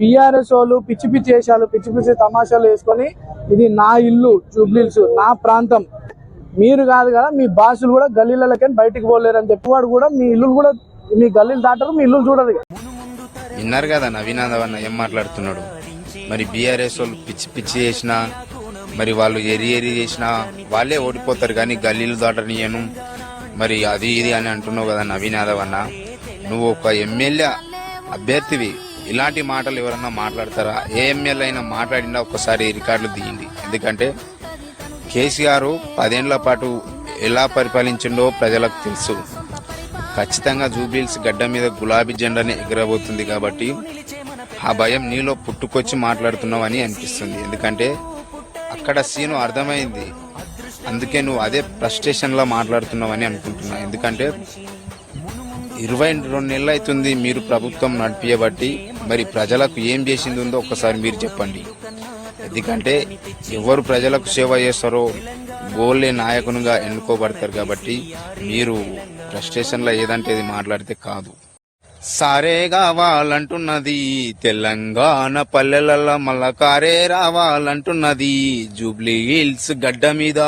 BRS వాళ్ళు పిచ్చి పిచ్చి వేషాలు పిచ్చి పిచ్చి తమాషాలు వేసుకొని ఇది నా ఇల్లు జూబ్లీల్స్ నా ప్రాంతం. మీరు కాదు కదా మీ బాసులు కూడా గల్లీలకని బయటికి పోలేరు అని చెప్పి వాడు కూడా మీ ఇల్లు కూడా మీ గల్లీలు దాటరు మీ ఇల్లు చూడరు విన్నారు కదా నవీన్ అన్న ఏం మాట్లాడుతున్నాడు? మరి బీఆర్ఎస్ వాళ్ళు పిచ్చి పిచ్చి చేసినా మరి వాళ్ళు ఎరి ఎరి చేసినా వాళ్ళే ఓడిపోతారు కానీ గల్లీలు దాటనీయను. మరి అది ఇది అని అంటున్నావు కదా నవీన్ అన్న నువ్వు ఒక ఎమ్మెల్యే అభ్యర్థివి. ఇలాంటి మాటలు ఎవరన్నా మాట్లాడతారా? ఏ అయినా మాట్లాడినా ఒక్కసారి రికార్డులు తీయండి ఎందుకంటే కేసీఆర్ పదేళ్ళ పాటు ఎలా పరిపాలించిండో ప్రజలకు తెలుసు. ఖచ్చితంగా జూబిల్స్ గడ్డ మీద గులాబీ జెండాని ఎగరబోతుంది కాబట్టి ఆ భయం నీలో పుట్టుకొచ్చి మాట్లాడుతున్నావని అనిపిస్తుంది. ఎందుకంటే అక్కడ సీను అర్థమైంది. అందుకే నువ్వు అదే ఫ్రస్ట్రేషన్లో మాట్లాడుతున్నావని అనుకుంటున్నా. ఎందుకంటే ఇరవై రెండు నెలలు అవుతుంది మీరు ప్రభుత్వం నడిపించబట్టి మరి ప్రజలకు ఏం చేసింది ఉందో ఒక్కసారి మీరు చెప్పండి. ఎందుకంటే ఎవరు ప్రజలకు సేవ చేస్తారో గోల్లే నాయకునిగా ఎన్నుకోబడతారు కాబట్టి మీరు ఫ్రస్ట్రేషన్లో ఏదంటే ఇది మాట్లాడితే కాదు. సారే కావాలంటున్నది తెలంగాణ పల్లెలలో మళ్ళా కారే రావాలంటున్నది జూబ్లీ హిల్స్ గడ్డ మీద